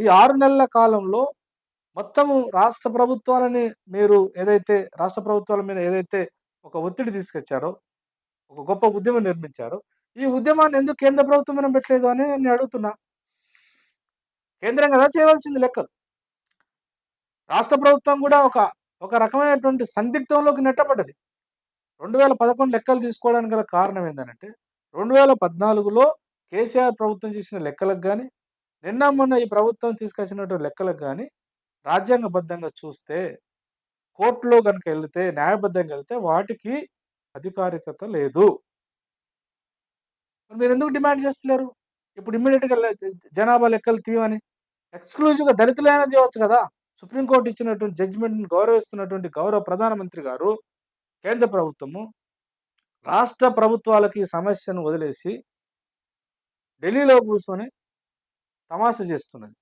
ఈ ఆరు నెలల కాలంలో మొత్తము రాష్ట్ర ప్రభుత్వాలని మీరు ఏదైతే రాష్ట్ర ప్రభుత్వాల మీద ఏదైతే ఒక ఒత్తిడి తీసుకొచ్చారో ఒక గొప్ప ఉద్యమం నిర్మించారో ఈ ఉద్యమాన్ని ఎందుకు కేంద్ర ప్రభుత్వం మీద పెట్టలేదు అని నేను అడుగుతున్నా. కేంద్రం కదా చేయవలసింది లెక్కలు. రాష్ట్ర ప్రభుత్వం కూడా ఒక ఒక రకమైనటువంటి సందిగ్ధంలోకి నెట్టబడ్డది. రెండు వేల పదకొండు లెక్కలు తీసుకోవడానికి గల కారణం ఏంటంటే రెండు వేల పద్నాలుగులో కేసీఆర్ ప్రభుత్వం చేసిన లెక్కలకు కానీ నిన్న మొన్న ఈ ప్రభుత్వం తీసుకొచ్చినటువంటి లెక్కలకు కానీ రాజ్యాంగబద్ధంగా చూస్తే కోర్టులో కనుక వెళ్తే న్యాయబద్ధంగా వెళ్తే వాటికి అధికారికత లేదు. మీరు ఎందుకు డిమాండ్ చేస్తలేరు? ఇప్పుడు ఇమ్మీడియట్గా జనాభా లెక్కలు తీయమని. ఎక్స్క్లూజివ్గా దళితులైనా తీయవచ్చు కదా! సుప్రీంకోర్టు ఇచ్చినటువంటి జడ్జిమెంట్ని గౌరవిస్తున్నటువంటి గౌరవ ప్రధానమంత్రి గారు కేంద్ర ప్రభుత్వము రాష్ట్ర ప్రభుత్వాలకి ఈ సమస్యను వదిలేసి ఢిల్లీలో కూర్చొని తమాష చేస్తున్నది.